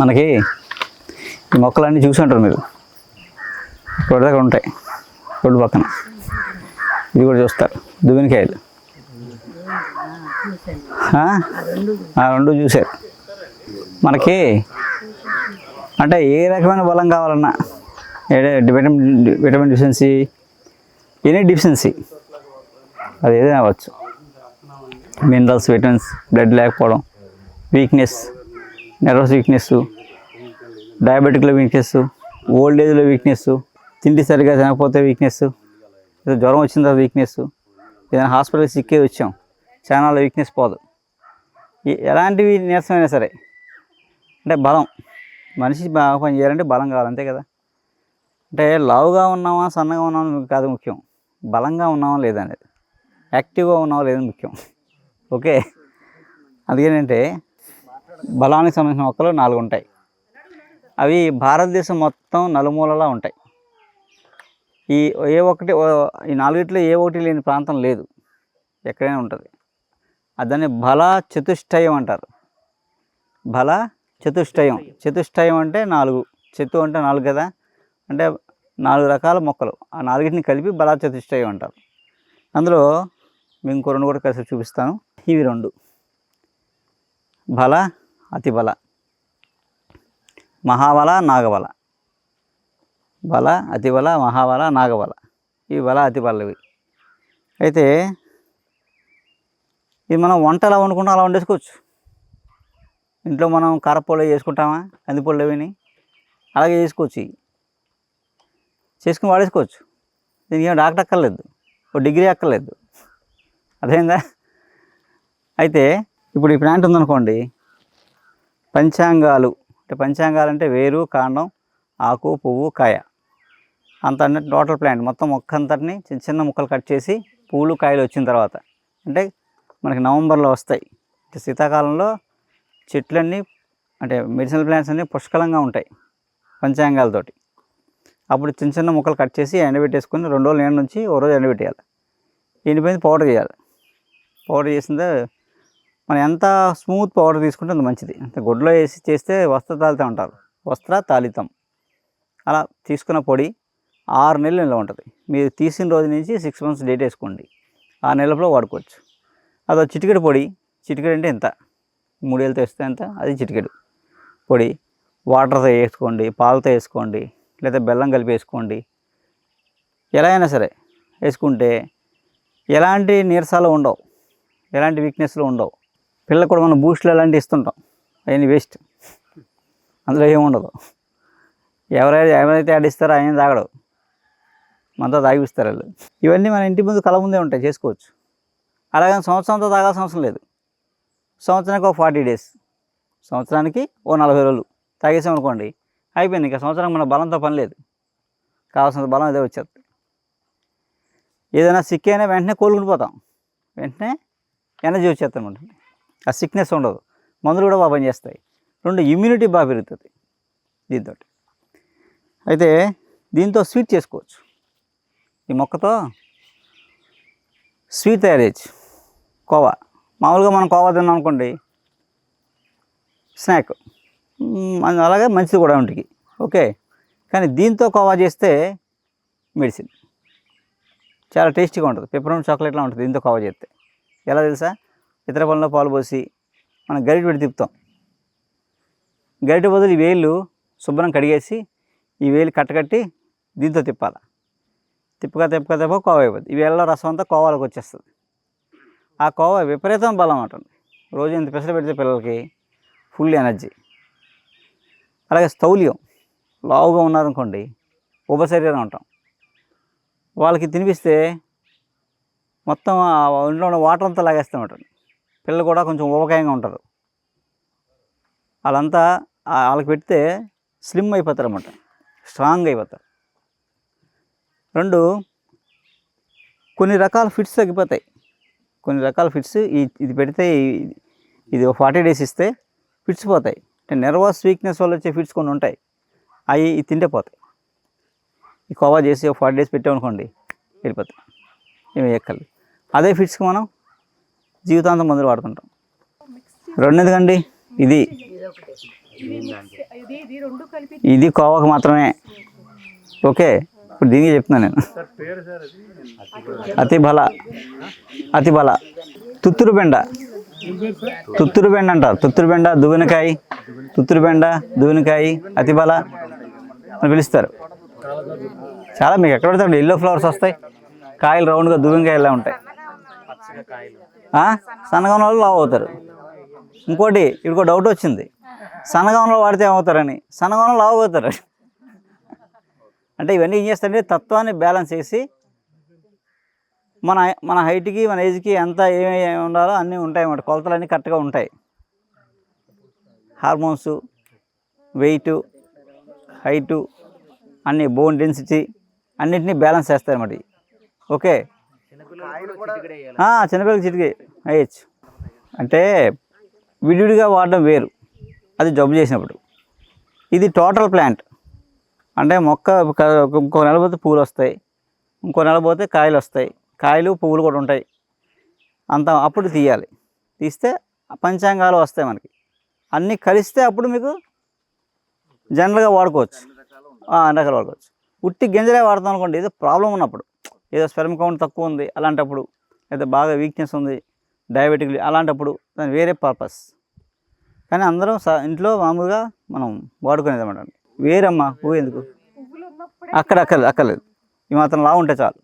మనకి ఈ మొక్కలన్నీ చూసి ఉంటారు మీరు. రోడ్డు దగ్గర ఉంటాయి. రోడ్డు పక్కన. ఇది కూడా చూస్తారు. దువ్వెనకాయలు. ఆ? రెండు చూశారు. మనకి అంటే ఏ రకమైన బలం కావాలన్నా ఏ- vitamin vitamin deficiency any deficiency అది ఏదైనా అవ్వచ్చు. మినరల్స్ విటమిన్స్ బ్లడ్ లేకపోవడం వీక్నెస్ నర్వస్ వీక్నెస్ డయాబెటిక్లో వీక్నెస్ ఓల్డ్ ఏజ్లో వీక్నెస్ తిండి సరిగా తినకపోతే వీక్నెస్ ఏదో జ్వరం వచ్చిన తర్వాత వీక్నెస్ ఏదైనా హాస్పిటల్కి సిక్కే వచ్చాం చాలా వీక్నెస్ పోదు. ఎలాంటివి నీరసమైనా సరే అంటే బలం మనిషి బాగా పని చేయాలంటే బలం కావాలి అంతే కదా? అంటే లావుగా ఉన్నామా సన్నగా ఉన్నామా కాదు ముఖ్యం. బలంగా ఉన్నామా లేదా అనేది యాక్టివ్గా ఉన్నామా లేదని ముఖ్యం. ఓకే? అందుకేనంటే బలానికి సంబంధించిన మొక్కలు నాలుగు ఉంటాయి అవి భారతదేశం మొత్తం నలుమూలలా ఉంటాయి. ఈ ఏ ఒకటి ఓ- ఈ నాలుగిట్లో ఏ ఒకటి లేని ప్రాంతం లేదు. ఎక్కడైనా ఉంటుంది. దాన్ని బల చతుష్టయం అంటారు. బల చతుష్టయం. చతుష్టయం అంటే నాలుగు. చతు అంటే నాలుగు కదా? అంటే నాలుగు రకాల మొక్కలు. ఆ నాలుగింటిని కలిపి బల చతుష్టయం అంటారు. అందులో మేము ఇంకో రెండు కూడా కలిసి చూపిస్తాను. ఇవి రెండు. బల అతిబల. మహాబల నాగబల. బల అతిబల మహాబల నాగబల. ఇవి బల అతిబలవి. అయితే ఇది మనం వంట ఎలా వండుకుంటాం అలా వండేసుకోవచ్చు. ఇంట్లో మనం కారపొడి చేసుకుంటామా? కందిపొడి అవిని అలాగే చేసుకోవచ్చు చేసుకుని వాడేసుకోవచ్చు. దీనికి ఏం డాక్టర్ అక్కర్లేదు. ఓ డిగ్రీ అక్కర్లేదు. అర్థమైందా? అయితే ఇప్పుడు ఈ ప్లాంట్ ఉందనుకోండి పంచాంగాలు. అంటే పంచాంగాలు అంటే వేరు కాండం ఆకు పువ్వు కాయ. అంత టోటల్ ప్లాంట్. మొత్తం మొక్క అంతటిని చిన్న చిన్న ముక్కలు కట్ చేసి పూలు కాయలు వచ్చిన తర్వాత. అంటే మనకి నవంబర్లో వస్తాయి. అంటే శీతాకాలంలో చెట్లన్నీ అంటే మెడిసినల్ ప్లాంట్స్ అన్నీ పుష్కలంగా ఉంటాయి పంచాంగాలతోటి. అప్పుడు చిన్న చిన్న ముక్కలు కట్ చేసి ఎండబెట్టేసుకొని రెండు రోజులు ఎండ నుంచి ఓ రోజు ఎండబెట్టేయాలి. ఎండిపోయింది పౌడర్ చేయాలి. పౌడర్ చేసిందా మనం ఎంత స్మూత్ పౌడర్ తీసుకుంటే అంత మంచిది. అంత గుడ్లో వేసి చేస్తే వస్త్ర తాళితం అంటారు. వస్త్ర తాళితం అలా తీసుకున్న పొడి ఆరు నెలలు నిల్వ ఉంటుంది. మీరు తీసిన రోజు నుంచి సిక్స్ మంత్స్ డేట్ వేసుకోండి. ఆ నెలలో వాడుకోవచ్చు. అదో చిటికెడు పొడి. చిటికెడు అంటే ఎంత? మూడేళ్ళతో వేస్తే ఎంత? అది చిటికెడు పొడి. వాటర్తో వేసుకోండి పాలతో వేసుకోండి లేదా బెల్లం కలిపి వేసుకోండి. ఎలా అయినా సరే వేసుకుంటే ఎలాంటి నీరసాలు ఉండవు. ఎలాంటి వీక్నెస్లు ఉండవు. పిల్లలకు కూడా మనం బూస్ట్లు అలాంటివి ఇస్తుంటాం. అవన్నీ వేస్ట్ అందులో ఏముండదు ఎవరైతే ఎవరైతే ఆడిస్తారో ఆయన తాగడు. మనతో తాగిపిస్తారు వాళ్ళు. ఇవన్నీ మన ఇంటి ముందు కళ ముందే ఉంటాయి చేసుకోవచ్చు. అలాగే సంవత్సరంతో తాగాల్సిన అవసరం లేదు. సంవత్సరానికి ఒక ఫార్టీ డేస్ సంవత్సరానికి ఓ నలభై రోజులు. తాగేసాం అనుకోండి అయిపోయింది. ఇంకా సంవత్సరం మన బలంతో పని లేదు. కావాల్సినంత బలం అదే వచ్చేది. ఏదైనా సిక్ అయినా వెంటనే కోలుకుని పోతాం వెంటనే ఎనర్జీ వచ్చేస్తాం అనమాట ఆ సిక్నెస్ ఉండదు. మందులు కూడా బాగా పనిచేస్తాయి. రెండు ఇమ్యూనిటీ బాగా పెరుగుతుంది. దీంతో అయితే దీంతో స్వీట్ చేసుకోవచ్చు. ఈ మొక్కతో స్వీట్ తయారు చేయొచ్చు. కోవా. మామూలుగా మనం కోవా తిన్నాం అనుకోండి స్నాక్ అలాగే మంచిది కూడా ఒంటికి. ఓకే. కానీ దీంతో కోవా చేస్తే మెడిసిన్ చాలా టేస్టీగా ఉంటుంది. పెప్పరోన్ చాక్లెట్లా ఉంటుంది దీంతో కోవా చేస్తే. ఎలా తెలుసా? ఇతర పనుల్లో పాలు పోసి మనం గరిటె పెట్టి తిప్పుతాం. గరిటె బదులు ఈ వేళ్ళు శుభ్రం కడిగేసి ఈ వేలు కట్టకట్టి దీంతో తిప్పాలి. తిప్పక తిప్పక తిప్ప కోవ అయిపోద్ది. ఈ వేళ్ళలో రసం అంతా కోవాలకు వచ్చేస్తుంది. ఆ కోవ విపరీతం బలం ఉంటుంది రోజు ఇంత పెసలు పెడితే పిల్లలకి ఫుల్ ఎనర్జీ. అలాగే స్థౌల్యం. లావుగా ఉన్నారనుకోండి ఉపశరీరం ఉంటాం వాళ్ళకి తినిపిస్తే మొత్తం ఇంట్లో ఉన్న వాటర్ అంతా లాగేస్తూ ఉంటుంది పిల్లలు కూడా కొంచెం ఉపకాయంగా ఉంటారు. వాళ్ళంతా వాళ్ళకి పెడితే స్లిమ్ అయిపోతారు అన్నమాట. స్ట్రాంగ్ అయిపోతారు. రెండు కొన్ని రకాల ఫిట్స్ తగ్గిపోతాయి. కొన్ని రకాల ఫిట్స్ ఈ ఇది పెడితే ఇది ఇది ఫార్టీ డేస్ ఇస్తే ఫిట్స్ పోతాయి. అంటే నెర్వస్ వీక్నెస్ వల్ల వచ్చే ఫిట్స్ కొన్ని ఉంటాయి. అవి ఇది తింటే పోతాయి. ఈ కోవా చేసి ఒక ఫార్టీ డేస్ పెట్టామనుకోండి వెళ్ళిపోతాయి. ఏమి ఎక్కలేదు అదే ఫిట్స్కి మనం జీవితాంతం మందులు వాడుతుంటాం. రెండేది కండి ఇది. ఇది ఇది కోవకు మాత్రమే. ఓకే ఇప్పుడు దీనికి చెప్తున్నాను నేను. అతి బల అతి బల తుత్తురు బెండ. తుత్తురు బెండ అంటారు. తుత్తురు బెండ దువ్వెనకాయ. తుత్తురు బెండ దువ్వెనకాయ అతి బల అని పిలుస్తారు. చాలా మీకు ఎక్కడ పడితే ఎల్లో ఫ్లవర్స్ వస్తాయి. కాయలు రౌండ్గా దువ్వెనకాయలా ఉంటాయి. ఆ? వాళ్ళు లావు అవుతారు ఇంకోటి ఇక్కడ డౌట్ వచ్చింది. సన్నగంలో వాడితే ఏమవుతారని. సన్నగంలో లావు అవుతారు అంటే ఇవన్నీ ఏం చేస్తారంటే తత్వాన్ని బ్యాలెన్స్ చేసి మన మన హైట్కి మన ఏజ్కి ఎంత ఏమేమి ఉండాలో అన్నీ ఉంటాయి అన్నమాట. కొలతలు అన్నీ కరెక్ట్గా ఉంటాయి. హార్మోన్స్ వెయిట్ హైటు అన్ని బోన్ డెన్సిటీ అన్నిటినీ బ్యాలెన్స్ చేస్తాయి అన్నమాట ఓకే చిన్నపిల్లలకి చిటికి. వేయచ్చు అంటే విడివిడిగా వాడడం వేరు. అది జబ్బు చేసినప్పుడు. ఇది టోటల్ ప్లాంట్. అంటే మొక్క ఇంకో నెల పోతే పూలు వస్తాయి. ఇంకో నెల పోతే కాయలు వస్తాయి. కాయలు పువ్వులు కూడా ఉంటాయి. అంత అప్పుడు తీయాలి. తీస్తే పంచాంగాలు వస్తాయి మనకి. అన్నీ కలిస్తే అప్పుడు మీకు జనరల్గా వాడుకోవచ్చు. అన్ని రకాలు వాడుకోవచ్చు. ఉట్టి గింజలే వాడతాం అనుకోండి ఏదో ప్రాబ్లం ఉన్నప్పుడు. ఏదో స్పెర్మ్ కౌంట్ తక్కువ ఉంది అలాంటప్పుడు లేదా బాగా వీక్నెస్ ఉంది డయాబెటిక్ అలాంటప్పుడు దాని వేరే పర్పస్ కానీ అందరం స- ఇంట్లో మామూలుగా మనం వాడుకునేది అనమాట వేరమ్మా పువ్వు ఎందుకు? అక్కడ అక్కర్లేదు అక్కర్లేదు. ఈ మాత్రం లా ఉంటే చాలు.